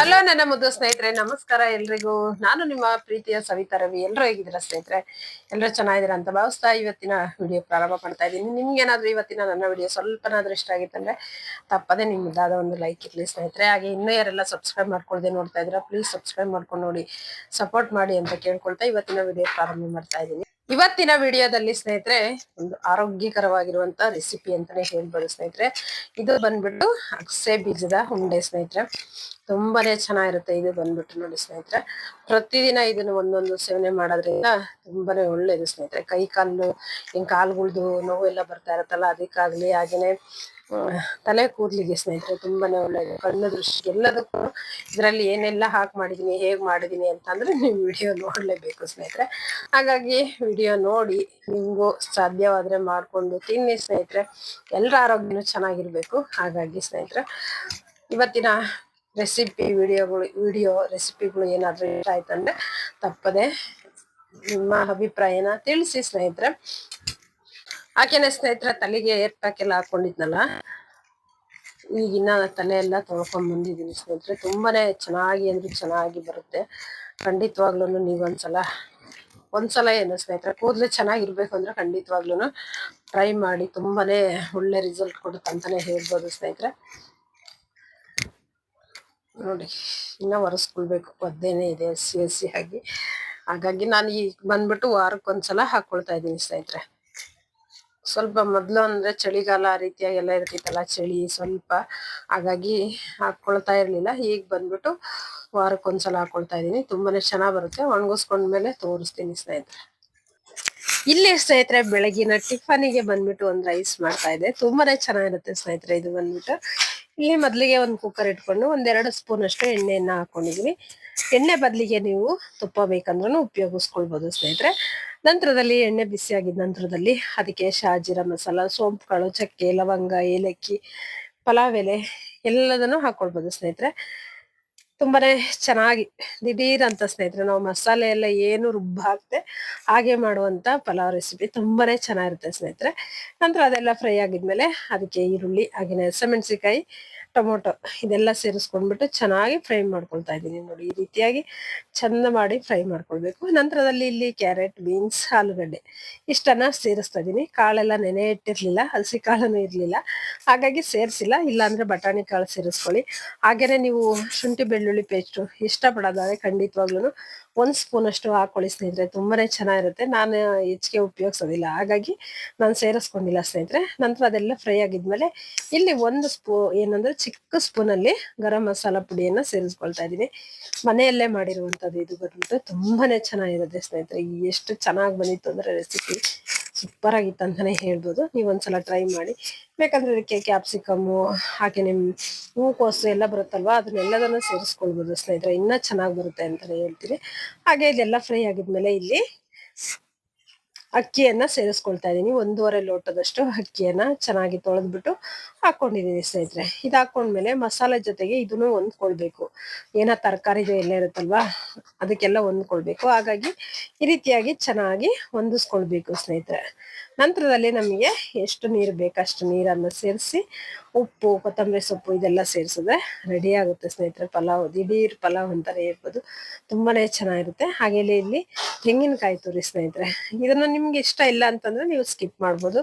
Hello ನನ್ನ ಮುದ್ದು ಸ್ನೇಹಿತರೆ, ನಮಸ್ಕಾರ ಎಲ್ರಿಗೂ. ನಾನು ನಿಮ್ಮ ಪ್ರೀತಿಯ ಸವಿತಾ ರವಿ. ಎಲ್ಲರೂ ಹೇಗಿದ್ದೀರಾ ಸ್ನೇಹಿತರೆ? ಎಲ್ಲರೂ ಚೆನ್ನಾಗಿದ್ದೀರಾ ಅಂತ ಭಾವಿಸ್ತಾ ಇವತ್ತಿನ ವಿಡಿಯೋ ಪ್ರಾರಂಭ ಮಾಡ್ತಾ ಇದ್ದೀನಿ. ನಿಮ್ಗೇನಾದ್ರೂ ಇವತ್ತಿನ ನನ್ನ ವಿಡಿಯೋ ಸ್ವಲ್ಪನಾದ್ರೂ ಇಷ್ಟ ಆಗಿತ್ತಂದ್ರೆ ತಪ್ಪದೆ ನಿಮ್ಮದಾದ ಒಂದು ಲೈಕ್ ಇರಲಿ ಸ್ನೇಹಿತರೆ. ಹಾಗೆ ಇನ್ನೂ ಯಾರೆಲ್ಲ ಸಬ್ಸ್ಕ್ರೈಬ್ ಮಾಡ್ಕೊಳ್ದೆ ನೋಡ್ತಾ ಇದ್ದೀರಾ ಪ್ಲೀಸ್ ಸಬ್ಸ್ಕ್ರೈಬ್ ಮಾಡ್ಕೊಂಡು ನೋಡಿ ಸಪೋರ್ಟ್ ಮಾಡಿ ಅಂತ ಕೇಳ್ಕೊಳ್ತಾ ಇವತ್ತಿನ ವಿಡಿಯೋ ಪ್ರಾರಂಭ ಮಾಡ್ತಾ ಇದ್ದೀನಿ. ಇವತ್ತಿನ ವಿಡಿಯೋದಲ್ಲಿ ಸ್ನೇಹಿತರೆ, ಒಂದು ಆರೋಗ್ಯಕರವಾಗಿರುವಂತ ರೆಸಿಪಿ ಅಂತಾನೆ ಹೇಳ್ಬೋದು ಸ್ನೇಹಿತರೆ. ಇದು ಬಂದ್ಬಿಟ್ಟು ಅಗಸೆ ಬೀಜದ ಉಂಡೆ ಸ್ನೇಹಿತರೆ. ತುಂಬಾನೇ ಚೆನ್ನಾಗಿರುತ್ತೆ ಇದು ಬಂದ್ಬಿಟ್ಟು ನೋಡಿ ಸ್ನೇಹಿತರೆ. ಪ್ರತಿದಿನ ಇದನ್ನ ಒಂದೊಂದು ಸೇವನೆ ಮಾಡೋದ್ರಿಂದ ತುಂಬಾನೇ ಒಳ್ಳೇದು ಸ್ನೇಹಿತರೆ. ಕೈ ಕಾಲು, ಹಿಂಗ್ ಕಾಲ್ಗಳ್ದು ನೋವು ಎಲ್ಲ ಬರ್ತಾ ಇರುತ್ತಲ್ಲ, ಅದಕ್ಕಾಗ್ಲಿ ಹಾಗೇನೆ ತಲೆ ಕೂದಲಿಗೆ ಸ್ನೇಹಿತರೆ, ತುಂಬಾನೇ ಒಳ್ಳೆಯದು ಕಣ್ಣು ದೃಷ್ಟಿ, ಎಲ್ಲದಕ್ಕೂ ಇದರಲ್ಲಿ ಏನೆಲ್ಲ ಹಾಕಿ ಮಾಡಿದೀನಿ, ಹೇಗೆ ಮಾಡಿದೀನಿ ಅಂತಂದ್ರೆ ನೀವು ವಿಡಿಯೋ ನೋಡಲೇಬೇಕು ಸ್ನೇಹಿತರೆ. ಹಾಗಾಗಿ ವಿಡಿಯೋ ನೋಡಿ, ನಿಮಗೂ ಸಾಧ್ಯವಾದರೆ ಮಾಡಿಕೊಂಡು ತಿನ್ನಿ ಸ್ನೇಹಿತರೆ. ಎಲ್ಲರ ಆರೋಗ್ಯನೂ ಚೆನ್ನಾಗಿರಬೇಕು. ಹಾಗಾಗಿ ಸ್ನೇಹಿತರೆ, ಇವತ್ತಿನ ರೆಸಿಪಿ ವಿಡಿಯೋಗಳು, ವಿಡಿಯೋ ರೆಸಿಪಿಗಳು ಏನಾದರೂ ಇಷ್ಟ ಆಯ್ತಂದ್ರೆ ತಪ್ಪದೆ ನಿಮ್ಮ ಅಭಿಪ್ರಾಯನ ತಿಳಿಸಿ ಸ್ನೇಹಿತರೆ. ಹಾಗೇನೆ ಸ್ನೇಹಿತರ ತಲೆಗೆ ಏರ್ ಪ್ಯಾಕ್ ಎಲ್ಲ ಹಾಕೊಂಡಿದ್ನಲ್ಲ ಈಗಿನ ತಲೆ ಎಲ್ಲ ತೊಳ್ಕೊಂಡ್ ಬಂದಿದ್ದೀನಿ ಸ್ನೇಹಿತರೆ. ತುಂಬಾನೇ ಚೆನ್ನಾಗಿ ಅಂದ್ರೆ ಚೆನ್ನಾಗಿ ಬರುತ್ತೆ. ಖಂಡಿತವಾಗ್ಲೂ ನೀವೊಂದ್ಸಲ ಒಂದ್ಸಲ ಏನು ಸ್ನೇಹಿತರೆ, ಕೂದಲು ಚೆನ್ನಾಗಿರ್ಬೇಕು ಅಂದ್ರೆ ಖಂಡಿತವಾಗ್ಲೂ ಟ್ರೈ ಮಾಡಿ. ತುಂಬಾನೇ ಒಳ್ಳೆ ರಿಸಲ್ಟ್ ಕೊಡುತ್ತೆ ಅಂತಾನೆ ಹೇಳ್ಬೋದು ಸ್ನೇಹಿತರೆ. ನೋಡಿ, ಇನ್ನ ಒರೆಸ್ಕೊಳ್ಬೇಕು. ಒದ್ದೇನೆ ಇದೆ ಹಸಿ ಹಸಿ ಆಗಿ ಹಾಗಾಗಿ ನಾನು ಈಗ ಬಂದ್ಬಿಟ್ಟು ವಾರಕ್ಕೊಂದ್ಸಲ ಹಾಕೊಳ್ತಾ ಇದ್ದೀನಿ ಸ್ನೇಹಿತರೆ. ಸ್ವಲ್ಪ ಮೊದ್ಲು ಅಂದ್ರೆ ಚಳಿಗಾಲ ಆ ರೀತಿಯಾಗಿ ಎಲ್ಲ ಇರ್ತಿತ್ತಲ್ಲ, ಚಳಿ ಸ್ವಲ್ಪ. ಹಾಗಾಗಿ ಹಾಕೊಳ್ತಾ ಇರ್ಲಿಲ್ಲ. ಈಗ ಬಂದ್ಬಿಟ್ಟು ವಾರಕ್ಕೊಂದ್ಸಲ ಹಾಕೊಳ್ತಾ ಇದೀನಿ ತುಂಬಾನೇ ಚೆನ್ನಾಗ್ ಬರುತ್ತೆ. ಒಣಗಿಸ್ಕೊಂಡ್ಮೇಲೆ ತೋರಿಸ್ತೀನಿ ಸ್ನೇಹಿತರೆ. ಇಲ್ಲಿ ಸ್ನೇಹಿತರೆ, ಬೆಳಗಿನ ಟಿಫನಿಗೆ ಬಂದ್ಬಿಟ್ಟು ಒಂದ್ ರೈಸ್ ಮಾಡ್ತಾ ಇದೆ ತುಂಬಾನೇ ಚೆನ್ನಾಗಿರುತ್ತೆ ಸ್ನೇಹಿತರೆ ಇದು ಬಂದ್ಬಿಟ್ಟು. ಇಲ್ಲಿ ಮೊದ್ಲಿಗೆ ಒಂದ್ ಕುಕ್ಕರ್ ಇಟ್ಕೊಂಡು ಒಂದೆರಡು ಸ್ಪೂನ್ ಅಷ್ಟು ಎಣ್ಣೆಯನ್ನ ಹಾಕೊಂಡಿದೀನಿ. ಎಣ್ಣೆ ಬದಲಿಗೆ ನೀವು ತುಪ್ಪ ಬೇಕಂದ್ರೂ ಉಪಯೋಗಿಸ್ಕೊಳ್ಬೋದು ಸ್ನೇಹಿತರೆ. ನಂತರದಲ್ಲಿ ಎಣ್ಣೆ ಬಿಸಿಯಾಗಿದ್ದ ನಂತರದಲ್ಲಿ ಅದಕ್ಕೆ ಶಾಜಿರ ಮಸಾಲ, ಸೋಂಪುಗಳು, ಚಕ್ಕೆ, ಲವಂಗ, ಏಲಕ್ಕಿ, ಪಲಾವ್ ಎಲೆ ಎಲ್ಲದನ್ನು ಹಾಕೊಳ್ಬೋದು ಸ್ನೇಹಿತರೆ. ತುಂಬಾನೇ ಚೆನ್ನಾಗಿ ದಿಢೀರ್ ಅಂತ ಸ್ನೇಹಿತರೆ, ನಾವು ಮಸಾಲೆ ಎಲ್ಲ ಏನು ರುಬ್ಬ ಹಾಕ್ತೆ ಹಾಗೆ ಮಾಡುವಂತ ಪಲಾವ್ ರೆಸಿಪಿ ತುಂಬಾನೇ ಚೆನ್ನಾಗಿರುತ್ತೆ ಸ್ನೇಹಿತರೆ. ನಂತರ ಅದೆಲ್ಲ ಫ್ರೈ ಆಗಿದ್ಮೇಲೆ ಅದಕ್ಕೆ ಈರುಳ್ಳಿ ಹಾಗೆ ಹಸಿಮೆಣಸಿಕಾಯಿ ಟೊಮೊಟೊ ಇದೆಲ್ಲ ಸೇರಿಸ್ಕೊಂಡ್ಬಿಟ್ಟು ಚೆನ್ನಾಗಿ ಫ್ರೈ ಮಾಡ್ಕೊಳ್ತಾ ಇದ್ದೀನಿ. ನೋಡಿ, ಈ ರೀತಿಯಾಗಿ ಚಂದ ಮಾಡಿ ಫ್ರೈ ಮಾಡ್ಕೊಳ್ಬೇಕು. ನಂತರದಲ್ಲಿ ಇಲ್ಲಿ ಕ್ಯಾರೆಟ್, ಬೀನ್ಸ್, ಆಲೂಗಡ್ಡೆ ಇಷ್ಟನ್ನ ಸೇರಿಸ್ತಾ ಇದ್ದೀನಿ. ಕಾಳೆಲ್ಲ ನೆನೆ ಇಟ್ಟಿರಲಿಲ್ಲ ಹಲಸಿ ಕಾಳನ್ನು ಇರಲಿಲ್ಲ. ಹಾಗಾಗಿ ಸೇರಿಸಿಲ್ಲ. ಇಲ್ಲಾಂದರೆ ಬಟಾಣಿ ಕಾಳು ಸೇರಿಸ್ಕೊಳ್ಳಿ. ಹಾಗೆಯೇ ನೀವು ಶುಂಠಿ ಬೆಳ್ಳುಳ್ಳಿ ಪೇಸ್ಟು ಇಷ್ಟಪಡೋದಾದ್ರೆ ಖಂಡಿತವಾಗ್ಲೂ ಒಂದ್ ಸ್ಪೂನ್ ಅಷ್ಟು ಹಾಕೊಳ್ಳಿ ಸ್ನೇಹಿತರೆ, ತುಂಬಾನೇ ಚೆನ್ನಾಗಿರುತ್ತೆ. ನಾನು ಹೆಚ್ಚಿಗೆ ಉಪಯೋಗಿಸೋದಿಲ್ಲ. ಹಾಗಾಗಿ ನಾನು ಸೇರಿಸ್ಕೊಂಡಿಲ್ಲ ಸ್ನೇಹಿತರೆ. ನಂತರ ಅದೆಲ್ಲ ಫ್ರೈ ಆಗಿದ್ಮೇಲೆ ಇಲ್ಲಿ ಒಂದು ಸ್ಪೂ, ಏನಂದ್ರೆ ಚಿಕ್ಕ ಸ್ಪೂನ್ ಅಲ್ಲಿ ಗರಂ ಮಸಾಲ ಪುಡಿಯನ್ನ ಸೇರಿಸ್ಕೊಳ್ತಾ ಇದ್ದೀನಿ. ಮನೆಯಲ್ಲೇ ಮಾಡಿರುವಂತದ್ದು ಇದು ಬಂದ್ಬಿಟ್ಟು ತುಂಬಾನೇ ಚೆನ್ನಾಗಿರುತ್ತೆ ಸ್ನೇಹಿತರೆ. ಎಷ್ಟು ಚೆನ್ನಾಗಿ ಬಂದಿತ್ತು ಅಂದ್ರೆ ರೆಸಿಪಿ ಸೂಪರ್ ಆಗಿತ್ತು ಅಂತಾನೆ ಹೇಳ್ಬೋದು. ನೀವು ಒಂದ್ಸಲ ಟ್ರೈ ಮಾಡಿ. ಬೇಕಂದ್ರೆ ಇದಕ್ಕೆ ಕ್ಯಾಪ್ಸಿಕಮ್ಮು ಹಾಗೆ ನಿಮ್ ಹೂಕೋಸು ಎಲ್ಲ ಬರುತ್ತಲ್ವಾ, ಅದನ್ನೆಲ್ಲದನ್ನು ಸೇರಿಸ್ಕೊಳ್ಬೋದು ಸ್ನೇಹಿತರೆ. ಇನ್ನ ಚೆನ್ನಾಗಿ ಬರುತ್ತೆ ಅಂತಾನೆ ಹೇಳ್ತೀನಿ ಹಾಗೆ ಇದೆಲ್ಲ ಫ್ರೈ ಆಗಿದ್ಮೇಲೆ ಇಲ್ಲಿ ಅಕ್ಕಿಯನ್ನ ಸೇರಿಸ್ಕೊಳ್ತಾ ಇದ್ದೀನಿ ಒಂದೂವರೆ ಲೋಟದಷ್ಟು ಅಕ್ಕಿಯನ್ನ ಚೆನ್ನಾಗಿ ತೊಳೆದ್ಬಿಟ್ಟು ಹಾಕೊಂಡಿದ್ದೀನಿ ಸ್ನೇಹಿತರೆ. ಇದು ಹಾಕೊಂಡ್ಮೇಲೆ ಮಸಾಲೆ ಜೊತೆಗೆ ಇದನ್ನು ಹೊಂದ್ಕೊಳ್ಬೇಕು. ಏನೋ ತರಕಾರಿ ಎಲ್ಲ ಇರುತ್ತಲ್ವಾ, ಅದಕ್ಕೆಲ್ಲ ಹೊಂದ್ಕೊಳ್ಬೇಕು. ಹಾಗಾಗಿ ಈ ರೀತಿಯಾಗಿ ಚೆನ್ನಾಗಿ ಹೊಂದಿಸ್ಕೊಳ್ಬೇಕು ಸ್ನೇಹಿತರೆ. ನಂತರದಲ್ಲಿ ನಮಗೆ ಎಷ್ಟು ನೀರು ಬೇಕಷ್ಟು ನೀರನ್ನು ಸೇರಿಸಿ ಉಪ್ಪು, ಕೊತ್ತಂಬರಿ ಸೊಪ್ಪು ಇದೆಲ್ಲ ಸೇರಿಸಿದ್ರೆ ರೆಡಿ ಆಗುತ್ತೆ ಸ್ನೇಹಿತರೆ. ಪಲಾವ್, ದಿಢೀರ್ ಪಲಾವ್ ಅಂತಲೇ ಹೇಳ್ಬೋದು. ತುಂಬಾ ಚೆನ್ನಾಗಿರುತ್ತೆ. ಹಾಗೆ ಇಲ್ಲಿ ತೆಂಗಿನಕಾಯಿ ತುರಿ ಸ್ನೇಹಿತರೆ. ಇದನ್ನು ನಿಮ್ಗೆ ಇಷ್ಟ ಇಲ್ಲ ಅಂತಂದ್ರೆ ನೀವು ಸ್ಕಿಪ್ ಮಾಡ್ಬೋದು.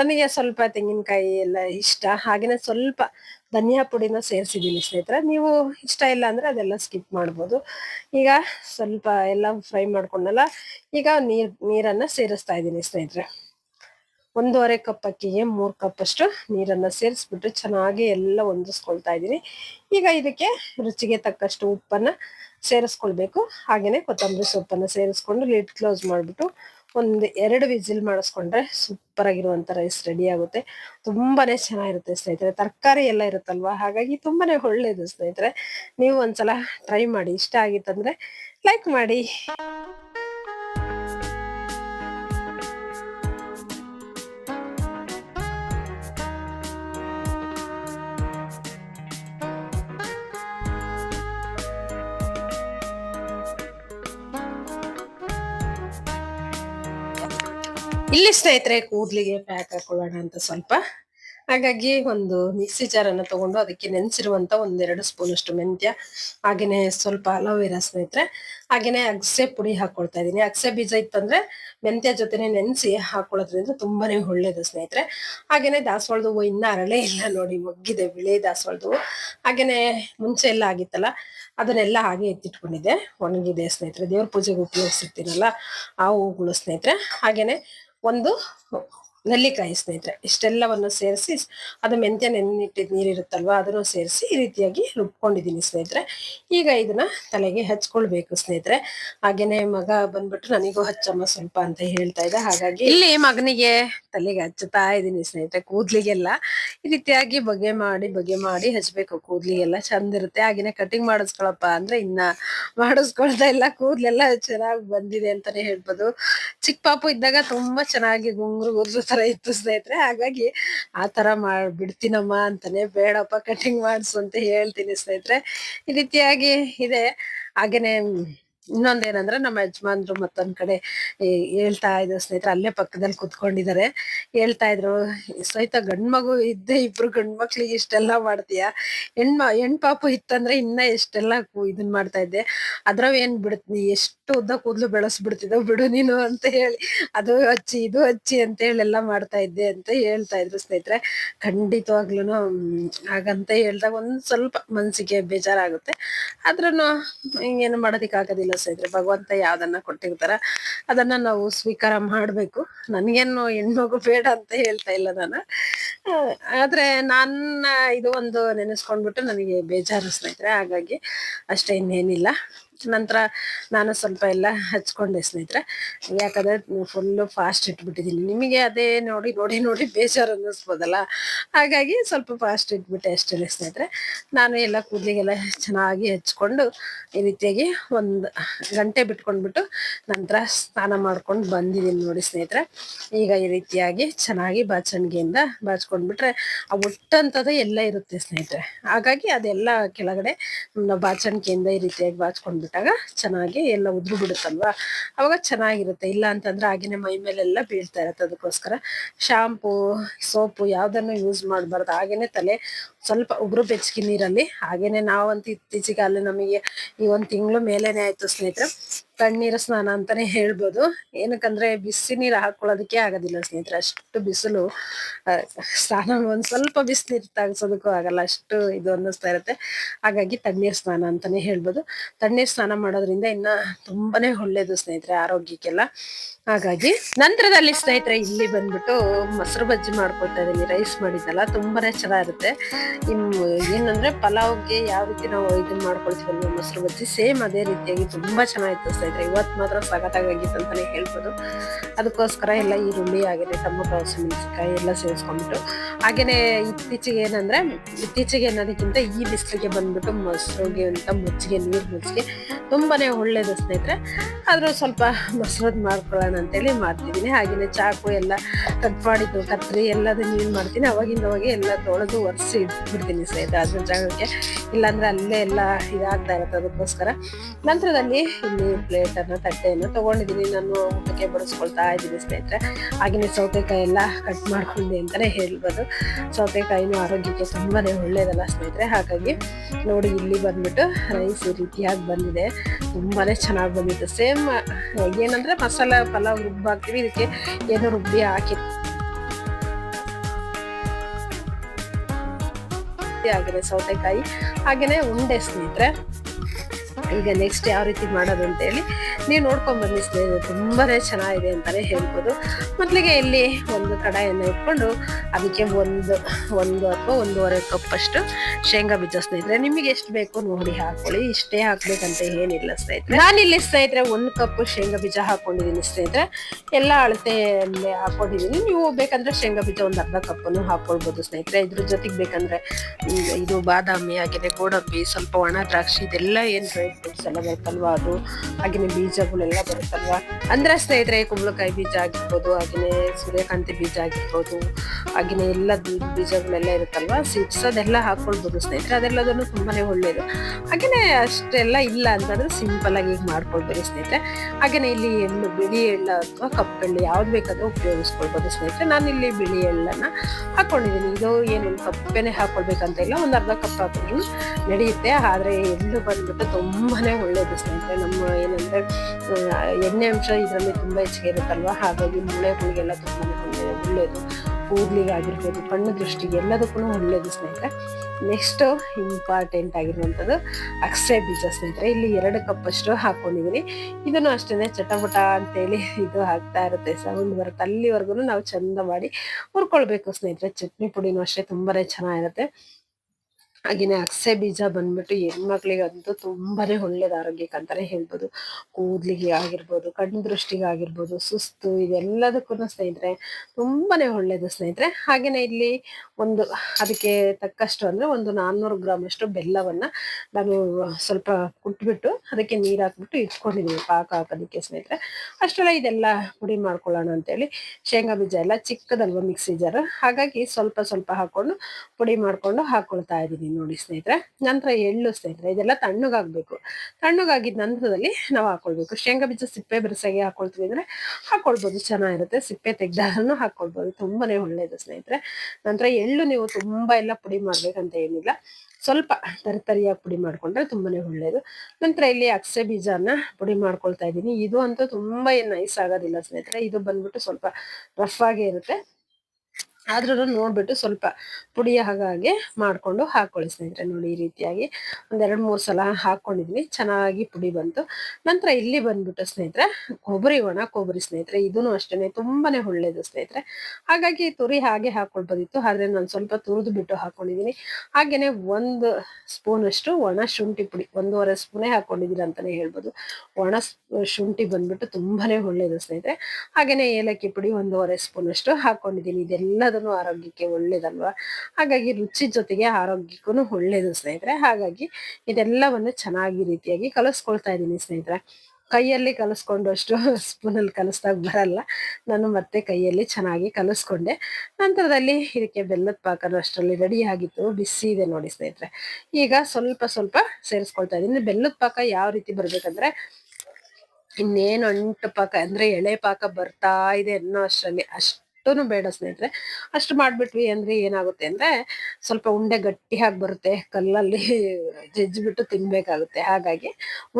ನನಗೆ ಸ್ವಲ್ಪ ತೆಂಗಿನಕಾಯಿ ಎಲ್ಲ ಇಷ್ಟ. ಹಾಗೇನೆ ಸ್ವಲ್ಪ ಧನಿಯಾ ಪುಡಿನ ಸೇರಿಸಿದ್ದೀನಿ ಸ್ನೇಹಿತರೆ. ನೀವು ಇಷ್ಟ ಇಲ್ಲ ಅಂದ್ರೆ ಅದೆಲ್ಲ ಸ್ಕಿಪ್ ಮಾಡ್ಬೋದು. ಈಗ ಸ್ವಲ್ಪ ಎಲ್ಲ ಫ್ರೈ ಮಾಡ್ಕೊಂಡಲ್ಲ, ಈಗ ನೀರ್, ನೀರನ್ನ ಸೇರಿಸ್ತಾ ಇದ್ದೀನಿ ಸ್ನೇಹಿತರೆ. ಒಂದೂವರೆ ಕಪ್ ಅಕ್ಕಿಗೆ ಮೂರು ಕಪ್ ಅಷ್ಟು ನೀರನ್ನ ಸೇರಿಸ್ಬಿಟ್ಟು ಚೆನ್ನಾಗಿ ಎಲ್ಲ ಹೊಂದಿಸ್ಕೊಳ್ತಾ ಇದ್ದೀನಿ. ಈಗ ಇದಕ್ಕೆ ರುಚಿಗೆ ತಕ್ಕಷ್ಟು ಉಪ್ಪನ್ನು ಸೇರಿಸ್ಕೊಳ್ಬೇಕು. ಹಾಗೆಯೇ ಕೊತ್ತಂಬರಿ ಸೊಪ್ಪನ್ನು ಸೇರಿಸ್ಕೊಂಡು ಲಿಡ್ ಕ್ಲೋಸ್ ಮಾಡಿಬಿಟ್ಟು ಒಂದು ಎರಡು ವಿಸಿಲ್ ಮಾಡಿಸ್ಕೊಂಡ್ರೆ ಸೂಪರ್ ಆಗಿರುವಂತ ರೈಸ್ ರೆಡಿ ಆಗುತ್ತೆ. ತುಂಬಾ ಚೆನ್ನಾಗಿರುತ್ತೆ ಸ್ನೇಹಿತರೆ. ತರಕಾರಿ ಎಲ್ಲ ಇರುತ್ತಲ್ವಾ? ಹಾಗಾಗಿ ತುಂಬಾ ಒಳ್ಳೆಯದು ಸ್ನೇಹಿತರೆ. ನೀವು ಒಂದ್ಸಲ ಟ್ರೈ ಮಾಡಿ. ಇಷ್ಟ ಆಗಿತ್ತಂದರೆ ಲೈಕ್ ಮಾಡಿ. ಇಲ್ಲಿ ಸ್ನೇಹಿತರೆ ಕೂದಲಿಗೆ ಪ್ಯಾಕ್ ಹಾಕೊಳ್ಳೋಣ ಅಂತ ಸ್ವಲ್ಪ. ಹಾಗಾಗಿ ಒಂದು ಮಿಕ್ಸಿ ಜಾರನ್ನು ತಗೊಂಡು ಅದಕ್ಕೆ ನೆನೆಸಿರುವಂತ ಒಂದೆರಡು ಸ್ಪೂನ್ ಅಷ್ಟು ಮೆಂತ್ಯ, ಹಾಗೇನೆ ಸ್ವಲ್ಪ ಅಲೋವೆರಾ ಸ್ನೇಹಿತರೆ. ಹಾಗೇನೆ ಅಗಸೆ ಪುಡಿ ಹಾಕೊಳ್ತಾ ಇದ್ದೀನಿ. ಅಗಸೆ ಬೀಜ ಇತ್ತಂದ್ರೆ ಮೆಂತ್ಯ ಜೊತೆನೆ ನೆನೆಸಿ ಹಾಕೊಳ್ಳೋದ್ರಿಂದ ತುಂಬಾನೇ ಒಳ್ಳೇದು ಸ್ನೇಹಿತರೆ. ಹಾಗೇನೆ ದಾಸವಾಳದ ಹೂವು ಇನ್ನೂ ಅರಳೇ ಇಲ್ಲ ನೋಡಿ, ಮೊಗ್ಗಿದೆ, ಬಿಳಿ ದಾಸವಾಳದ ಹೂವು. ಹಾಗೇನೆ ಮುಂಚೆ ಎಲ್ಲ ಆಗಿತ್ತಲ್ಲ, ಅದನ್ನೆಲ್ಲ ಹಾಗೆ ಎತ್ತಿಟ್ಕೊಂಡಿದ್ದೆ. ಒಣಗಿದೆ ಸ್ನೇಹಿತರೆ, ದೇವ್ರ ಪೂಜೆಗೆ ಉಪಯೋಗಿಸಿರ್ತೀನಲ್ಲ ಆ ಹೂಗಳು ಸ್ನೇಹಿತರೆ. ಹಾಗೇನೆ ಒಂದು ನೆಲ್ಲಿಕಾಯಿ ಸ್ನೇಹಿತರೆ ಇಷ್ಟೆಲ್ಲವನ್ನು ಸೇರಿಸಿ ಅದು ಮೆಂತ್ಯ ನೀರು ನೀರಿರುತ್ತಲ್ವಾ ಅದನ್ನು ಸೇರಿಸಿ ಈ ರೀತಿಯಾಗಿ ರುಬ್ಕೊಂಡಿದ್ದೀನಿ ಸ್ನೇಹಿತರೆ. ಈಗ ಇದನ್ನ ತಲೆಗೆ ಹಚ್ಕೊಳ್ಬೇಕು ಸ್ನೇಹಿತರೆ. ಹಾಗೇನೆ ಮಗ ಬಂದ್ಬಿಟ್ಟು ನನಗೂ ಹಚ್ಚಮ್ಮ ಸ್ವಲ್ಪ ಅಂತ ಹೇಳ್ತಾ ಇದ್ದ ಹಾಗಾಗಿ ಇಲ್ಲಿ ಮಗನಿಗೆ ತಲೆಗೆ ಹಚ್ಚುತ್ತಾ ಇದ್ದೀನಿ ಸ್ನೇಹಿತರೆ ಕೂದಲಿಗೆಲ್ಲ. ಈ ರೀತಿಯಾಗಿ ಬಗೆ ಮಾಡಿ ಬಗೆ ಮಾಡಿ ಹಚ್ಚಬೇಕು ಕೂದಲಿಗೆಲ್ಲ. ಚಂದ ಇರುತ್ತೆ. ಹಾಗೇನೆ ಕಟಿಂಗ್ ಮಾಡಿಸ್ಕೊಳಪ್ಪ ಅಂದ್ರೆ ಇನ್ನ ಮಾಡಿಸ್ಕೊಳ್ತಾ ಇಲ್ಲ. ಕೂದ್ಲೆಲ್ಲ ಚೆನ್ನಾಗಿ ಬಂದಿದೆ ಅಂತಾನೆ ಹೇಳ್ಬೋದು. ಚಿಕ್ಕ ಪಾಪು ಇದ್ದಾಗ ತುಂಬಾ ಚೆನ್ನಾಗಿ ಗುಂಗ್ರು ಗುರು ತರ ಇತ್ತು ಸ್ನೇಹಿತರೆ, ಹಾಗಾಗಿ ಆ ತರ ಮಾಡ್, ಬಿಡ್ತೀನಮ್ಮ ಅಂತಾನೆ ಬೇಡಪ್ಪ ಕಟಿಂಗ್ ಮಾಡಿಸು ಅಂತ ಹೇಳ್ತೀನಿ ಸ್ನೇಹಿತರೆ. ಈ ರೀತಿಯಾಗಿ ಇದೆ. ಹಾಗೇನೆ ಇನ್ನೊಂದೇನಂದ್ರೆ ನಮ್ಮ ಯಜಮಾನ್ರು ಮತ್ತೊಂದ್ ಕಡೆ ಹೇಳ್ತಾ ಇದ್ರು ಸ್ನೇಹಿತರೆ, ಅಲ್ಲೇ ಪಕ್ಕದಲ್ಲಿ ಕುತ್ಕೊಂಡಿದ್ದಾರೆ. ಹೇಳ್ತಾ ಇದ್ರು ಸಹಿತ ಗಂಡ್ ಮಗು ಇದ್ದೆ ಇಬ್ರು ಗಂಡ್ ಮಕ್ಳಿಗೆ ಇಷ್ಟೆಲ್ಲ ಮಾಡ್ತೀಯ? ಹೆಣ್ಮ ಹೆಣ್ ಪಾಪು ಇತ್ತಂದ್ರೆ ಇನ್ನ ಎಷ್ಟೆಲ್ಲ ಇದನ್ ಮಾಡ್ತಾ ಇದ್ದೆ. ಅದ್ರವ್ ಏನ್ ಬಿಡ್ತೀನಿ ನೀ ಎಷ್ಟು ಉದ್ದ ಕೂದಲು ಬೆಳೆಸ್ಬಿಡ್ತಿದ್ದವ್ ಬಿಡು ನೀನು ಅಂತ ಹೇಳಿ, ಅದು ಹಚ್ಚಿ ಇದು ಹಚ್ಚಿ ಅಂತ ಹೇಳಿ ಎಲ್ಲ ಮಾಡ್ತಾ ಇದ್ದೆ ಅಂತ ಹೇಳ್ತಾ ಇದ್ರು ಸ್ನೇಹಿತರೆ. ಖಂಡಿತವಾಗ್ಲೂ ಹಾಗಂತ ಹೇಳ್ದಾಗ ಒಂದ್ ಸ್ವಲ್ಪ ಮನ್ಸಿಗೆ ಬೇಜಾರಾಗುತ್ತೆ ಆದ್ರೂ ಏನು ಮಾಡೋದಿಕ್ ಆಗೋದಿಲ್ಲ ಸ್ನೇಹಿತರೆ. ಭಗವಂತ ಯಾವ್ದನ್ನ ಕೊಟ್ಟಿರ್ತಾರ, ಅದನ್ನ ನಾವು ಸ್ವೀಕಾರ ಮಾಡ್ಬೇಕು. ನನ್ಗೇನು ಹೆಣ್ಮಗು ಬೇಡ ಅಂತ ಹೇಳ್ತಾ ಇಲ್ಲ ನಾನು. ಆದ್ರೆ ನನ್ನ ಇದು ಒಂದು ನೆನೆಸ್ಕೊಂಡ್ಬಿಟ್ಟು ನನಗೆ ಬೇಜಾರು ಸ್ನೇಹಿತರೆ. ಹಾಗಾಗಿ ಅಷ್ಟೇ ಇನ್ನೇನಿಲ್ಲ. ನಂತರ ನಾನು ಸ್ವಲ್ಪ ಎಲ್ಲ ಹಚ್ಕೊಂಡೆ ಸ್ನೇಹಿತರೆ. ಯಾಕಂದ್ರೆ ಫುಲ್ಲು ಫಾಸ್ಟ್ ಇಟ್ಬಿಟ್ಟಿದ್ದೀನಿ. ನಿಮಗೆ ಅದೇ ನೋಡಿ ನೋಡಿ ನೋಡಿ ಬೇಜಾರು ಅನ್ನಿಸ್ಬೋದಲ್ಲ? ಹಾಗಾಗಿ ಸ್ವಲ್ಪ ಫಾಸ್ಟ್ ಇಟ್ಬಿಟ್ಟೆ ಅಷ್ಟೇ ಸ್ನೇಹಿತರೆ. ನಾನು ಎಲ್ಲ ಕೂದಲಿಗೆಲ್ಲ ಚೆನ್ನಾಗಿ ಹಚ್ಕೊಂಡು ಈ ರೀತಿಯಾಗಿ ಒಂದು ಗಂಟೆ ಬಿಟ್ಕೊಂಡ್ಬಿಟ್ಟು ನಂತರ ಸ್ನಾನ ಮಾಡ್ಕೊಂಡು ಬಂದಿದ್ದೀನಿ ನೋಡಿ ಸ್ನೇಹಿತರೆ. ಈಗ ಈ ರೀತಿಯಾಗಿ ಚೆನ್ನಾಗಿ ಬಾಚಣಿಗೆಯಿಂದ ಬಾಚ್ಕೊಂಡ್ಬಿಟ್ರೆ ಆ ಒಟ್ಟಂಥದ್ದು ಎಲ್ಲ ಇರುತ್ತೆ ಸ್ನೇಹಿತರೆ. ಹಾಗಾಗಿ ಅದೆಲ್ಲ ಕೆಳಗಡೆ ಬಾಚಣಿಗೆಯಿಂದ ಈ ರೀತಿಯಾಗಿ ಬಾಚ್ಕೊಂಡ್ಬಿಟ್ಟಾಗ ಚೆನ್ನಾಗಿ ಎಲ್ಲ ಉದುರು ಬಿಡುತ್ತಲ್ವಾ? ಅವಾಗ ಚೆನ್ನಾಗಿರುತ್ತೆ. ಇಲ್ಲ ಅಂತಂದ್ರೆ ಆಗಿನ ಮೈ ಮೇಲೆಲ್ಲ ಬೀಳ್ತಾ ಇರುತ್ತೆ. ಅದಕ್ಕೋಸ್ಕರ ಶಾಂಪೂ ಸೋಪು ಯಾವ್ದನ್ನು ಯೂಸ್ ಮಾಡಬಾರ್ದು. ಹಾಗೇನೆ ತಲೆ ಸ್ವಲ್ಪ ಉಗುರು ಬೆಚ್ಚಗೆ ನೀರಲ್ಲಿ. ಹಾಗೇನೆ ನಾವಂತೂ ಇತ್ತೀಚೆಗೆ ಅಲ್ಲಿ ನಮಗೆ ಈ ಒಂದ್ ತಿಂಗಳು ಮೇಲೇನೆ ಆಯ್ತು ಸ್ನೇಹಿತರೆ. ತಣ್ಣೀರು ಸ್ನಾನ ಅಂತಾನೆ ಹೇಳ್ಬೋದು. ಏನಕ್ಕಂದ್ರೆ ಬಿಸಿ ನೀರು ಹಾಕೊಳ್ಳೋದಕ್ಕೆ ಆಗೋದಿಲ್ಲ ಸ್ನೇಹಿತರೆ. ಅಷ್ಟು ಬಿಸಿಲು ಸ್ನಾನ ಒಂದ್ ಸ್ವಲ್ಪ ಬಿಸಿನೀರು ತಾಗಿಸೋದಕ್ಕೂ ಆಗಲ್ಲ. ಅಷ್ಟು ಇದು ಅನ್ನಿಸ್ತಾ ಇರುತ್ತೆ. ಹಾಗಾಗಿ ತಣ್ಣೀರ್ ಸ್ನಾನ ಅಂತಾನೆ ಹೇಳ್ಬೋದು. ತಣ್ಣೀರ್ ಸ್ನಾನ ಮಾಡೋದ್ರಿಂದ ಇನ್ನ ತುಂಬಾನೇ ಒಳ್ಳೇದು ಸ್ನೇಹಿತರೆ ಆರೋಗ್ಯಕ್ಕೆಲ್ಲ. ಹಾಗಾಗಿ ನಂತರದಲ್ಲಿ ಸ್ನೇಹಿತರೆ ಇಲ್ಲಿ ಬಂದ್ಬಿಟ್ಟು ಮೊಸರು ಬಜ್ಜಿ ಮಾಡ್ಕೊಳ್ತಾ ಇದೀನಿ. ರೈಸ್ ಮಾಡಿದ್ದಲ್ಲ ತುಂಬಾನೇ ಚೆನ್ನಾಗಿರುತ್ತೆ. ಇನ್ನು ಏನಂದ್ರೆ ಪಲಾವ್ಗೆ ಯಾವ ರೀತಿ ನಾವು ಇದನ್ನ ಮಾಡ್ಕೊಳ್ತೀವಲ್ವ ಮೊಸರು ಬಜ್ಜಿ ಸೇಮ್ ಅದೇ ರೀತಿಯಾಗಿ ತುಂಬಾ ಚೆನ್ನಾಗಿತ್ತು ಸ್ನೇಹಿತರೆ ಇವತ್ತು ಮಾತ್ರ ಸಗತಾಗಿತ್ತು ಅಂತಾನೆ ಹೇಳ್ಬೋದು. ಅದಕ್ಕೋಸ್ಕರ ಎಲ್ಲ ಈರುಳ್ಳಿ ಆಗಿದೆ ಟೊಮೊಟೊ ಹಸಿಮೆಣಸಿಕಾಯಿ ಎಲ್ಲ ಸೇರಿಸ್ಕೊಂಡ್ಬಿಟ್ಟು ಹಾಗೇನೆ ಇತ್ತೀಚೆಗೆ ಏನಂದ್ರೆ, ಇತ್ತೀಚೆಗೆ ಅನ್ನೋದಕ್ಕಿಂತ ಈ ಬಿಸಿಲಿಗೆ ಬಂದ್ಬಿಟ್ಟು ಮೊಸರುಗೆ ಅಂತ ಮುಚ್ಚಿಗೆ ನೀರು ಮುಚ್ಚಿಗೆ ತುಂಬಾನೇ ಒಳ್ಳೇದು ಸ್ನೇಹಿತರೆ. ಆದರೂ ಸ್ವಲ್ಪ ಮೊಸರು ಮಾಡ್ಕೊಳ್ಳೋಣ ಅಂತೇಳಿ ಮಾಡ್ತಿದ್ದೀನಿ. ಹಾಗೇನೆ ಚಾಕು ಎಲ್ಲ ಕಟ್ ಮಾಡಿದ್ದು ಕತ್ರಿ ಎಲ್ಲದನ್ನ ಯೂಸ್ ಮಾಡ್ತೀನಿ. ಅವಾಗಿಂದ ಅವಾಗೆ ಎಲ್ಲ ತೊಳೆದು ಒರೆಸಿ ಇಟ್ಬಿಡ್ತೀನಿ ಸ್ನೇಹಿತರೆ ಅದ್ರ ಜಾಗಕ್ಕೆ. ಇಲ್ಲಾಂದರೆ ಅಲ್ಲೇ ಎಲ್ಲ ಇದಾಗ್ತಾ ಇರುತ್ತೆ ಅದಕ್ಕೋಸ್ಕರ. ನಂತರದಲ್ಲಿ ಇಲ್ಲಿ ಪ್ಲೇಟನ್ನು ತಟ್ಟೆಯನ್ನು ತಗೊಂಡಿದ್ದೀನಿ. ನಾನು ಊಟಕ್ಕೆ ಬಡಿಸ್ಕೊಳ್ತಾ ಇದ್ದೀನಿ ಸ್ನೇಹಿತರೆ. ಹಾಗೆಯೇ ಸೌತೆಕಾಯಿ ಎಲ್ಲ ಕಟ್ ಮಾಡ್ಕೊಂಡೆ ಅಂತಲೇ ಹೇಳ್ಬೋದು. ಸೌತೆಕಾಯಿನೂ ಆರೋಗ್ಯಕ್ಕೆ ತುಂಬಾ ಒಳ್ಳೇದಲ್ಲ ಸ್ನೇಹಿತರೆ. ಹಾಗಾಗಿ ನೋಡಿ, ಇಲ್ಲಿ ಬಂದ್ಬಿಟ್ಟು ರೈಸ್ ಈ ರೀತಿಯಾಗಿ ಬಂದಿದೆ. ತುಂಬಾ ಚೆನ್ನಾಗಿ ಬಂದಿತ್ತು. ಸೇಮ್ ಏನಂದ್ರೆ ಮಸಾಲ ಪಲಾವ್ ರುಬ್ಬಾಕ್ತೀವಿ ಇದಕ್ಕೆ ಏನೋ ರುಬ್ಬಿ ಹಾಕಿ ಆಗಿದೆ ಸೌತೆಕಾಯಿ. ಹಾಗೇನೆ ಉಂಡೆ ಸ್ನೇಹಿತರೆ. ಈಗ ನೆಕ್ಸ್ಟ್ ಯಾವ ರೀತಿ ಮಾಡೋದು ಅಂತ ಹೇಳಿ ನೀವು ನೋಡ್ಕೊಂಡ್ ಬನ್ನಿ ಸ್ನೇಹಿತರೆ ತುಂಬಾ ಚೆನ್ನಾಗಿದೆ ಅಂತಾನೆ ಹೇಳ್ಬೋದು. ಮೊದಲಿಗೆ ಇಲ್ಲಿ ಒಂದು ಕಡಾಯನ್ನು ಇಟ್ಕೊಂಡು ಅದಕ್ಕೆ ಒಂದು ಒಂದು ಅಥವಾ ಒಂದೂವರೆ ಕಪ್ ಅಷ್ಟು ಶೇಂಗಾ ಬೀಜ ಸ್ನೇಹಿತರೆ ನಿಮಗೆ ಎಷ್ಟು ಬೇಕು ನೋಡಿ ಹಾಕೊಳ್ಳಿ. ಇಷ್ಟೇ ಹಾಕ್ಬೇಕಂತ ಏನಿಲ್ಲ ಸ್ನೇಹಿತರೆ. ನಾನಿಲ್ಲಿ ಸ್ನೇಹಿತರೆ ಒಂದು ಕಪ್ ಶೇಂಗಾ ಬೀಜ ಹಾಕೊಂಡಿದ್ದೀನಿ ಸ್ನೇಹಿತರೆ. ಎಲ್ಲ ಅಳತೆಯಲ್ಲೇ ಹಾಕೊಂಡಿದ್ದೀನಿ. ನೀವು ಬೇಕಂದ್ರೆ ಶೇಂಗಾ ಬೀಜ ಒಂದು ಅರ್ಧ ಕಪ್ಪನ್ನು ಹಾಕೊಳ್ಬೋದು ಸ್ನೇಹಿತರೆ. ಇದ್ರ ಜೊತೆಗೆ ಬೇಕಂದ್ರೆ ಇದು ಬಾದಾಮಿ ಹಾಗೆಯೇ ಗೋಡಂಬಿ, ಸ್ವಲ್ಪ ಒಣ ದ್ರಾಕ್ಷಿ, ಇದೆಲ್ಲ ಏನ್ ಡ್ರೈ ಫ್ರೂಟ್ಸ್ ಎಲ್ಲ ಬರುತ್ತಲ್ವಾ ಅದು? ಹಾಗೆಯೇ ಬೀಜಗಳೆಲ್ಲ ಬರುತ್ತಲ್ವಾ? ಅಂದ್ರೆ ಸ್ನೇಹಿತರೆ, ಕುಂಬಳಕಾಯಿ ಬೀಜ ಆಗಿರ್ಬೋದು ಹಾಗೆಯೇ ಸೂರ್ಯಕಾಂತಿ ಬೀಜ ಆಗಿರ್ಬೋದು ಹಾಗೆಯೇ ಎಲ್ಲ ಬೀಜಗಳೆಲ್ಲ ಇರುತ್ತಲ್ವಾ? ಸೀಡ್ಸ್ ಅದೆಲ್ಲ ಹಾಕೊಳ್ಬೋದು. ಸ್ನೇಹಿತರೆ ಅದೆಲ್ಲದನ್ನು ತುಂಬಾನೇ ಒಳ್ಳೆಯದು ಹಾಗೆಯೇ ಅಷ್ಟೆಲ್ಲ ಇಲ್ಲ ಅಂತಂದ್ರೆ ಆಗಿ ಈಗ ಮಾಡ್ಕೊಳ್ಬೇಕು ಸ್ನೇಹಿತರೆ. ಹಾಗೆಯೇ ಇಲ್ಲಿ ಎಳ್ಳು, ಬಿಳಿ ಎಳ್ಳ ಅಥವಾ ಕಪ್ಪೆಳ್ಳು ಯಾವ್ದು ಬೇಕಾದ್ರೂ ಉಪಯೋಗಿಸ್ಕೊಳ್ಬೋದು ಸ್ನೇಹಿತರೆ. ನಾನು ಇಲ್ಲಿ ಬಿಳಿ ಎಳ್ಳನ್ನ ಹಾಕೊಂಡಿದ್ದೀನಿ. ಇದು ಏನು ಕಪ್ಪೆನೆ ಹಾಕೊಳ್ಬೇಕಂತ ಇಲ್ಲ, ಒಂದು ಅರ್ಧ ಕಪ್ ಹಾಕಿದ್ರು ನಡೆಯುತ್ತೆ, ಆದ್ರೆ ಎಳ್ಳು ಬಂದ್ಬಿಟ್ಟು ತುಂಬಾನೇ ಒಳ್ಳೇದು ಸ್ನೇಹಿತರೆ. ನಮ್ಮ ಏನಂದ್ರೆ ಎಣ್ಣೆ ಅಂಶ ಇದರಲ್ಲಿ ತುಂಬಾ ಹೆಚ್ಚಿಗೆ ಇರುತ್ತಲ್ವಾ? ಹಾಗಾಗಿ ಮೂಳೆಗಳಿಗೆಲ್ಲ ತುಂಬಾನೇ ಒಳ್ಳೆಯದು. ಒಳ್ಳೇದು ಕೂದಲಿಗೆ ಆಗಿರ್ಬೋದು ಕಣ್ಣು ದೃಷ್ಟಿಗೆ ಎಲ್ಲದಕ್ಕೂ ಒಳ್ಳೇದು ಸ್ನೇಹಿತರೆ. ನೆಕ್ಸ್ಟ್ ಇಂಪಾರ್ಟೆಂಟ್ ಆಗಿರುವಂಥದ್ದು ಅಕ್ಸೆ ಬೀಜ ಸ್ನೇಹಿತರೆ. ಇಲ್ಲಿ ಎರಡು ಕಪ್ ಅಷ್ಟು ಹಾಕೊಂಡಿದ್ದೀನಿ. ಇದನ್ನು ಅಷ್ಟೇ ಚಟಪಟ ಅಂತೇಳಿ ಇದು ಹಾಕ್ತಾ ಇರುತ್ತೆ. ಸೌಂಡ್ ಬರುತ್ತೆ. ಅಲ್ಲಿವರೆಗೂ ನಾವು ಚಂದ ಮಾಡಿ ಹುರ್ಕೊಳ್ಬೇಕು ಸ್ನೇಹಿತರೆ. ಚಟ್ನಿ ಪುಡಿನೂ ಅಷ್ಟೇ ತುಂಬಾನೇ ಚೆನ್ನಾಗಿರುತ್ತೆ. ಹಾಗೇನೆ ಅಗಸೆ ಬೀಜ ಬಂದ್ಬಿಟ್ಟು ಹೆಣ್ಮಕ್ಳಿಗಂತೂ ತುಂಬಾನೇ ಒಳ್ಳೇದು ಆರೋಗ್ಯಕ್ಕೆ ಅಂತಾನೆ ಹೇಳ್ಬೋದು. ಕೂದಲಿಗೆ ಆಗಿರ್ಬೋದು, ಕಣ್ಣು ದೃಷ್ಟಿಗೆ ಆಗಿರ್ಬೋದು, ಸುಸ್ತು ಇದೆಲ್ಲದಕ್ಕೂ ಸ್ನೇಹಿತರೆ ತುಂಬಾನೇ ಒಳ್ಳೇದು ಸ್ನೇಹಿತರೆ. ಹಾಗೆಯೇ ಇಲ್ಲಿ ಒಂದು ಅದಕ್ಕೆ ತಕ್ಕಷ್ಟು ಅಂದ್ರೆ ಒಂದು ನಾನ್ನೂರು ಗ್ರಾಮ್ ಅಷ್ಟು ಬೆಲ್ಲವನ್ನ ನಾನು ಸ್ವಲ್ಪ ಕುಟ್ಬಿಟ್ಟು ಅದಕ್ಕೆ ನೀರು ಹಾಕ್ಬಿಟ್ಟು ಇಟ್ಕೊಂಡಿದ್ದೀನಿ ಪಾಕ ಹಾಕೋದಕ್ಕೆ ಸ್ನೇಹಿತರೆ. ಅಷ್ಟೆಲ್ಲ ಇದೆಲ್ಲ ಪುಡಿ ಮಾಡ್ಕೊಳ್ಳೋಣ ಅಂತೇಳಿ ಶೇಂಗಾ ಬೀಜ ಎಲ್ಲ ಚಿಕ್ಕದಲ್ವ ಮಿಕ್ಸಿ ಜಾರು. ಹಾಗಾಗಿ ಸ್ವಲ್ಪ ಸ್ವಲ್ಪ ಹಾಕೊಂಡು ಪುಡಿ ಮಾಡಿಕೊಂಡು ಹಾಕ್ಕೊಳ್ತಾ ಇದ್ದೀನಿ ನೋಡಿ ಸ್ನೇಹಿತರೆ, ನಂತರ ಎಳ್ಳು ಸ್ನೇಹಿತರೆ, ಇದೆಲ್ಲ ತಣ್ಣಗಾಗ್ಬೇಕು. ತಣ್ಣಗಾಗಿದ ನಂತರದಲ್ಲಿ ನಾವು ಹಾಕೊಳ್ಬೇಕು. ಶೇಂಗಾ ಬೀಜ ಸಿಪ್ಪೆ ಬಿರುಸಾಗಿ ಹಾಕೊಳ್ತೀವಿ ಅಂದ್ರೆ ಹಾಕೊಳ್ಬೋದು, ಚೆನ್ನಾಗಿರುತ್ತೆ. ಸಿಪ್ಪೆ ತೆಗ್ದಾದ್ರೂ ಹಾಕೊಳ್ಬೋದು, ತುಂಬಾನೇ ಒಳ್ಳೇದು ಸ್ನೇಹಿತರೆ. ನಂತರ ಎಳ್ಳು ನೀವು ತುಂಬಾ ಎಲ್ಲ ಪುಡಿ ಮಾಡ್ಬೇಕಂತ ಏನಿಲ್ಲ. ಸ್ವಲ್ಪ ತರಿ ತರಿಯಾಗಿ ಪುಡಿ ಮಾಡ್ಕೊಂಡ್ರೆ ತುಂಬಾನೇ ಒಳ್ಳೇದು. ನಂತರ ಇಲ್ಲಿ ಅಗಸೆ ಬೀಜನ ಪುಡಿ ಮಾಡ್ಕೊಳ್ತಾ ಇದ್ದೀನಿ. ಇದು ಅಂತೂ ತುಂಬಾ ಏನ್ ನೈಸ್ ಆಗೋದಿಲ್ಲ ಸ್ನೇಹಿತರೆ. ಇದು ಬಂದ್ಬಿಟ್ಟು ಸ್ವಲ್ಪ ರಫ್ ಆಗೇ ಇರುತ್ತೆ. ಆದ್ರೂ ನೋಡ್ಬಿಟ್ಟು ಸ್ವಲ್ಪ ಪುಡಿ ಹಾಗಾಗಿ ಮಾಡಿಕೊಂಡು ಹಾಕೊಳ್ಳಿ ಸ್ನೇಹಿತರೆ, ನೋಡಿ ಈ ರೀತಿಯಾಗಿ ಒಂದೆರಡು ಮೂರು ಸಲ ಹಾಕ್ಕೊಂಡಿದ್ವಿ ಚೆನ್ನಾಗಿ ಪುಡಿ ಬಂತು. ನಂತರ ಇಲ್ಲಿ ಬಂದ್ಬಿಟ್ಟು ಸ್ನೇಹಿತರೆ, ಕೊಬ್ಬರಿ ಒಣ ಕೊಬ್ಬರಿ ಸ್ನೇಹಿತರೆ ಇದೂ ಅಷ್ಟೇನೆ, ತುಂಬಾನೇ ಒಳ್ಳೇದು ಸ್ನೇಹಿತರೆ. ಹಾಗಾಗಿ ತುರಿ ಹಾಗೆ ಹಾಕೊಳ್ಬೋದಿತ್ತು ಆದ್ರೆ ನಾನು ಸ್ವಲ್ಪ ತುರಿದು ಬಿಟ್ಟು ಹಾಕೊಂಡಿದ್ದೀನಿ ಹಾಗೇನೆ ಒಂದು ಸ್ಪೂನ್ ಅಷ್ಟು ಒಣ ಶುಂಠಿ ಪುಡಿ, ಒಂದೂವರೆ ಸ್ಪೂನೇ ಹಾಕೊಂಡಿದ್ದೀನಿ ಅಂತಾನೆ ಹೇಳ್ಬೋದು. ಒಣ ಶುಂಠಿ ಬಂದ್ಬಿಟ್ಟು ತುಂಬಾನೇ ಒಳ್ಳೇದು ಸ್ನೇಹಿತರೆ. ಹಾಗೇನೆ ಏಲಕ್ಕಿ ಪುಡಿ ಒಂದೂವರೆ ಸ್ಪೂನ್ ಅಷ್ಟು ಹಾಕೊಂಡಿದ್ದೀನಿ ಇದೆಲ್ಲದನ್ನು ಆರೋಗ್ಯಕ್ಕೆ ಒಳ್ಳೇದಲ್ವಾ? ಹಾಗಾಗಿ ರುಚಿ ಜೊತೆಗೆ ಆರೋಗ್ಯಕ್ಕೂ ಒಳ್ಳೇದು ಸ್ನೇಹಿತರೆ. ಹಾಗಾಗಿ ಇದೆಲ್ಲವನ್ನು ಚೆನ್ನಾಗಿ ರೀತಿಯಾಗಿ ಕಲಿಸ್ಕೊಳ್ತಾ ಇದ್ದೀನಿ ಸ್ನೇಹಿತರೆ. ಕೈಯಲ್ಲಿ ಕಲಿಸ್ಕೊಂಡು ಅಷ್ಟು ಸ್ಪೂನಲ್ಲಿ ಕಲಿಸ್ದಾಗ ಬರಲ್ಲ. ನಾನು ಮತ್ತೆ ಕೈಯಲ್ಲಿ ಚೆನ್ನಾಗಿ ಕಲಿಸ್ಕೊಂಡೆ. ನಂತರದಲ್ಲಿ ಇದಕ್ಕೆ ಬೆಲ್ಲದ ಪಾಕನು ಅಷ್ಟರಲ್ಲಿ ರೆಡಿ ಆಗಿತ್ತು. ಬಿಸಿ ಇದೆ ನೋಡಿ ಸ್ನೇಹಿತರೆ. ಈಗ ಸ್ವಲ್ಪ ಸ್ವಲ್ಪ ಸೇರಿಸ್ಕೊಳ್ತಾ ಇದ್ದೀನಿ. ಬೆಲ್ಲದ ಪಾಕ ಯಾವ ರೀತಿ ಬರ್ಬೇಕಂದ್ರೆ ಇನ್ನೇನು ಅಂಟು ಪಾಕ ಅಂದ್ರೆ ಎಳೆ ಪಾಕ ಬರ್ತಾ ಇದೆ ಅನ್ನೋ ಅಷ್ಟರಲ್ಲಿ ಅಷ್ಟೂ ಬೇಡ ಸ್ನೇಹಿತರೆ. ಅಷ್ಟು ಮಾಡಿಬಿಟ್ವಿ ಅಂದ್ರೆ ಏನಾಗುತ್ತೆ ಅಂದ್ರೆ ಸ್ವಲ್ಪ ಉಂಡೆ ಗಟ್ಟಿಯಾಗಿ ಬರುತ್ತೆ. ಕಲ್ಲಲ್ಲಿ ಜಜ್ಜಿಬಿಟ್ಟು ತಿನ್ಬೇಕಾಗುತ್ತೆ. ಹಾಗಾಗಿ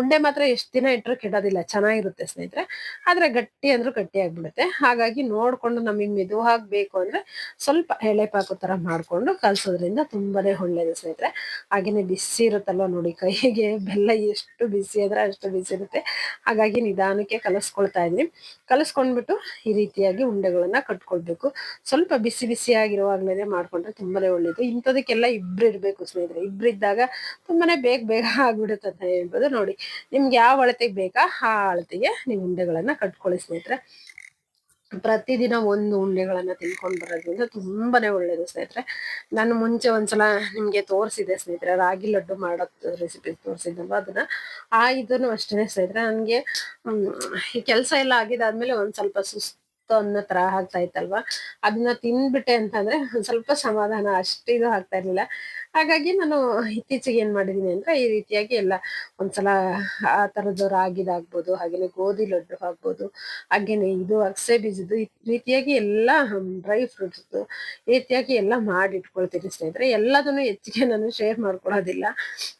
ಉಂಡೆ ಮಾತ್ರ ಎಷ್ಟು ದಿನ ಇಟ್ಟರು ಕೆಡೋದಿಲ್ಲ. ಚೆನ್ನಾಗಿರುತ್ತೆ ಸ್ನೇಹಿತರೆ. ಆದರೆ ಗಟ್ಟಿ ಅಂದರೂ ಗಟ್ಟಿ ಆಗಿಬಿಡುತ್ತೆ. ಹಾಗಾಗಿ ನೋಡ್ಕೊಂಡು ನಮಗೆ ಮೆದುವಾಗಿ ಬೇಕು ಅಂದ್ರೆ ಸ್ವಲ್ಪ ಎಳೆಪಾಕು ತರ ಮಾಡ್ಕೊಂಡು ಕಲ್ಸೋದ್ರಿಂದ ತುಂಬಾನೇ ಒಳ್ಳೇದು ಸ್ನೇಹಿತರೆ. ಹಾಗೆಯೇ ಬಿಸಿ ಇರುತ್ತಲ್ವ ನೋಡಿ ಕೈಗೆ. ಬೆಲ್ಲ ಎಷ್ಟು ಬಿಸಿ ಆದರೆ ಅಷ್ಟು ಬಿಸಿ ಇರುತ್ತೆ. ಹಾಗಾಗಿ ನಿಧಾನಕ್ಕೆ ಕಲಸ್ಕೊಳ್ತಾ ಇದ್ದೀನಿ. ಕಲಸ್ಕೊಂಡ್ಬಿಟ್ಟು ಈ ರೀತಿಯಾಗಿ ಉಂಡೆಗಳನ್ನ ಕಟ್ಕೊಳ್ಬೇಕು ಸ್ವಲ್ಪ ಬಿಸಿ ಬಿಸಿ ಮೇಲೆ ಮಾಡ್ಕೊಂಡ್ರೆ ತುಂಬಾನೇ ಒಳ್ಳೇದು. ಇಂಥದಕ್ಕೆಲ್ಲ ಇಬ್ರು ಇರ್ಬೇಕು ಸ್ನೇಹಿತರೆ. ಇಬ್ರು ಇದ್ದಾಗ ತುಂಬಾನೇ ಬೇಗ ಬೇಗ ಆಗ್ಬಿಡುತ್ತೆ ಅಂತ ಹೇಳ್ಬೋದು. ನೋಡಿ, ನಿಮ್ಗೆ ಯಾವ ಅಳತೆಗೆ ಬೇಕಾ ಆ ಅಳತೆಗೆ ನೀವು ಉಂಡೆಗಳನ್ನ ಕಟ್ಕೊಳ್ಳಿ ಸ್ನೇಹಿತರೆ. ಪ್ರತಿದಿನ ಒಂದು ಉಂಡೆಗಳನ್ನ ತಿನ್ಕೊಂಡ್ ಬರೋದ್ರಿಂದ ತುಂಬಾನೇ ಒಳ್ಳೇದು ಸ್ನೇಹಿತರೆ. ನಾನು ಮುಂಚೆ ಒಂದ್ಸಲ ನಿಮ್ಗೆ ತೋರಿಸಿದೆ ಸ್ನೇಹಿತರೆ. ರಾಗಿ ಲಡ್ಡು ಮಾಡೋ ರೆಸಿಪಿ ತೋರಿಸಿದ್ನಲ್ವ ಅದನ್ನ. ಆ ಇದನ್ನು ಅಷ್ಟೇನೆ ಸ್ನೇಹಿತರೆ. ನನ್ಗೆ ಈ ಕೆಲಸ ಎಲ್ಲ ಆಗಿದಾದ್ಮೇಲೆ ಒಂದ್ ಸ್ವಲ್ಪ ಸುಸ್ತು ಅನ್ನೋ ತರ ಆಗ್ತಾ ಇತ್ತಲ್ವಾ? ಅದನ್ನ ತಿನ್ಬಿಟ್ಟೆ ಅಂತಂದ್ರೆ ಒಂದ್ ಸ್ವಲ್ಪ ಸಮಾಧಾನ ಅಷ್ಟು ಇದು ಆಗ್ತಾ ಇರ್ಲಿಲ್ಲ. ಹಾಗಾಗಿ ನಾನು ಇತ್ತೀಚೆಗೆ ಏನ್ ಮಾಡಿದೀನಿ ಅಂದ್ರೆ ಈ ರೀತಿಯಾಗಿ ಎಲ್ಲ ಒಂದ್ಸಲ ಆ ತರದ ರಾಗಿದಾಗ್ಬೋದು ಹಾಗೇನೆ ಗೋಧಿ ಲಡ್ಡು ಆಗ್ಬೋದು ಹಾಗೇನೆ ಇದು ಅಗಸೆ ಬೀಜದ್ದು ಈ ರೀತಿಯಾಗಿ ಎಲ್ಲ ಡ್ರೈ ಫ್ರೂಟ್ಸ್ ಈ ರೀತಿಯಾಗಿ ಎಲ್ಲ ಮಾಡಿ ಇಟ್ಕೊಳ್ತೀನಿ ಸ್ನೇಹಿತರೆ. ಎಲ್ಲದನ್ನು ಹೆಚ್ಚಿಗೆ ನಾನು ಶೇರ್ ಮಾಡ್ಕೊಳ್ಳೋದಿಲ್ಲ.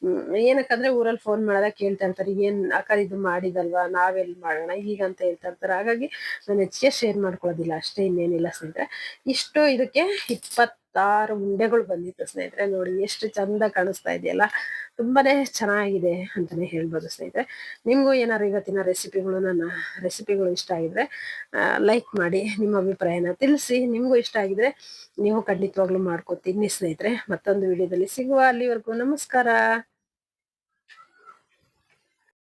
ಹ್ಮ್, ಏನಕ್ಕಂದ್ರೆ ಊರಲ್ಲಿ ಫೋನ್ ಮಾಡಿದಾಗ ಕೇಳ್ತಾ ಇರ್ತಾರೆ ಏನ್ ಅಕ್ಕ ಇದು ಮಾಡಿದಲ್ವಾ ನಾವೆಲ್ ಮಾಡೋಣ ಈಗ ಅಂತ ಹೇಳ್ತಾ ಇರ್ತಾರೆ. ಹಾಗಾಗಿ ನಾನು ಹೆಚ್ಚಿಗೆ ಶೇರ್ ಮಾಡ್ಕೊಳ್ಳೋದಿಲ್ಲ, ಅಷ್ಟೇ ಇನ್ನೇನಿಲ್ಲ ಸ್ನೇಹಿತರೆ. ಇಷ್ಟು ಇದಕ್ಕೆ ಇಪ್ಪತ್ತಾರು ಉಂಡೆಗಳು ಬಂದಿತ್ತು ಸ್ನೇಹಿತರೆ, ನೋಡಿ ಎಷ್ಟು ಚಂದ ಕಾಣಿಸ್ತಾ ಇದೆಯಲ್ಲ. ತುಂಬಾನೇ ಚೆನ್ನಾಗಿದೆ ಅಂತಾನೆ ಹೇಳ್ಬೋದು ಸ್ನೇಹಿತರೆ. ನಿಮಗೂ ಏನಾರು ಇವತ್ತಿನ ರೆಸಿಪಿಗಳು ನನ್ನ ರೆಸಿಪಿಗಳು ಇಷ್ಟ ಆಗಿದ್ರೆ ಲೈಕ್ ಮಾಡಿ, ನಿಮ್ಮ ಅಭಿಪ್ರಾಯನ ತಿಳಿಸಿ. ನಿಮಗೂ ಇಷ್ಟ ಆಗಿದ್ರೆ ನೀವು ಖಂಡಿತವಾಗ್ಲೂ ಮಾಡ್ಕೊ ತಿನ್ನಿ ಸ್ನೇಹಿತರೆ. ಮತ್ತೊಂದು ವಿಡಿಯೋದಲ್ಲಿ ಸಿಗುವ ಅಲ್ಲಿವರೆಗೂ ನಮಸ್ಕಾರ.